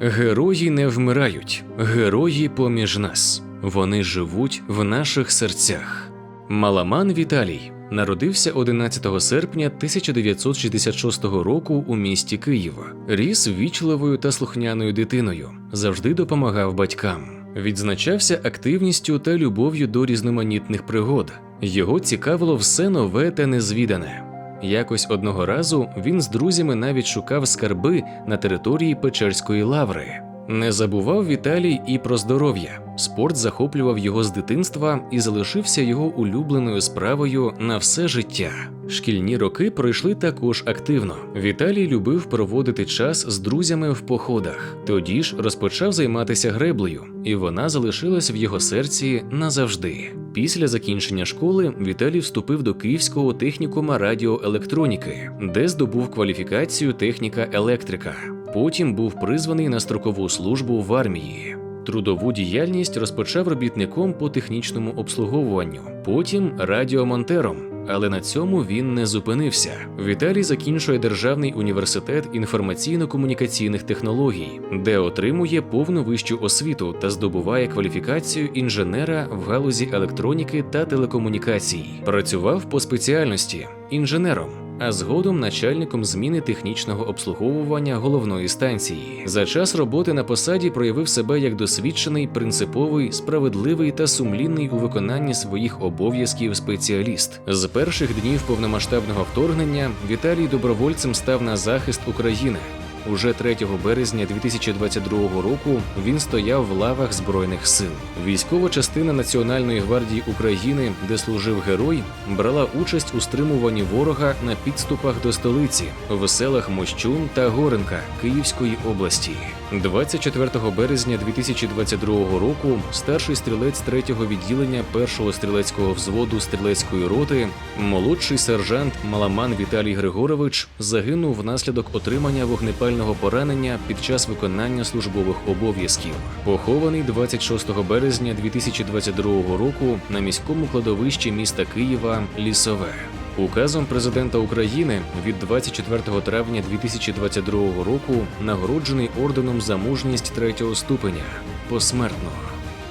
Герої не вмирають, герої поміж нас. Вони живуть в наших серцях. Маламан Віталій народився 11 серпня 1966 року у місті Києва. Ріс вічливою та слухняною дитиною, завжди допомагав батькам. Відзначався активністю та любов'ю до різноманітних пригод. Його цікавило все нове та незвідане. Якось одного разу він з друзями навіть шукав скарби на території Печерської лаври. Не забував Віталій і про здоров'я. Спорт захоплював його з дитинства і залишився його улюбленою справою на все життя. Шкільні роки пройшли також активно. Віталій любив проводити час з друзями в походах. Тоді ж розпочав займатися греблею, і вона залишилась в його серці назавжди. Після закінчення школи Віталій вступив до Київського технікума радіоелектроніки, де здобув кваліфікацію техніка електрика. Потім був призваний на строкову службу в армії. Трудову діяльність розпочав робітником по технічному обслуговуванню, потім радіомонтером. Але на цьому він не зупинився. Віталій закінчує Державний університет інформаційно-комунікаційних технологій, де отримує повну вищу освіту та здобуває кваліфікацію інженера в галузі електроніки та телекомунікацій. Працював по спеціальності інженером. А згодом начальником зміни технічного обслуговування головної станції. За час роботи на посаді проявив себе як досвідчений, принциповий, справедливий та сумлінний у виконанні своїх обов'язків спеціаліст. З перших днів повномасштабного вторгнення Віталій добровольцем став на захист України. Уже 3 березня 2022 року він стояв в лавах Збройних сил. Військова частина Національної гвардії України, де служив герой, брала участь у стримуванні ворога на підступах до столиці в селах Мощун та Горенка Київської області. 24 березня 2022 року старший стрілець 3-го відділення 1-го стрілецького взводу стрілецької роти, молодший сержант Маламан Віталій Григорович загинув внаслідок отримання вогнепального поранення під час виконання службових обов'язків. Похований 26 березня 2022 року на міському кладовищі міста Києва Лісове. Указом президента України від 24 травня 2022 року нагороджений орденом за мужність третього ступеня посмертно.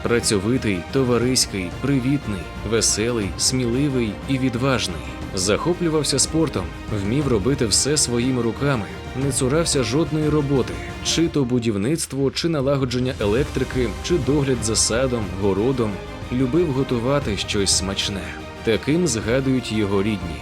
Працьовитий, товариський, привітний, веселий, сміливий і відважний. Захоплювався спортом, вмів робити все своїми руками, не цурався жодної роботи, чи то будівництво, чи налагодження електрики, чи догляд за садом, городом. Любив готувати щось смачне. Таким згадують його рідні.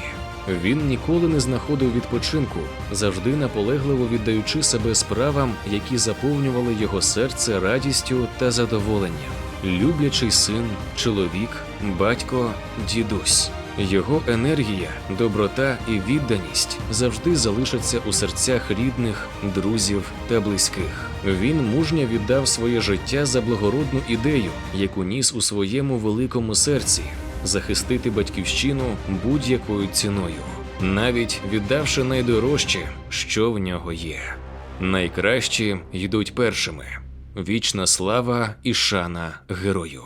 Він ніколи не знаходив відпочинку, завжди наполегливо віддаючи себе справам, які заповнювали його серце радістю та задоволенням. Люблячий син, чоловік, батько, дідусь. Його енергія, доброта і відданість завжди залишаться у серцях рідних, друзів та близьких. Він мужньо віддав своє життя за благородну ідею, яку ніс у своєму великому серці захистити батьківщину будь-якою ціною, навіть віддавши найдорожче, що в нього є. Найкращі йдуть першими. Вічна слава і шана герою.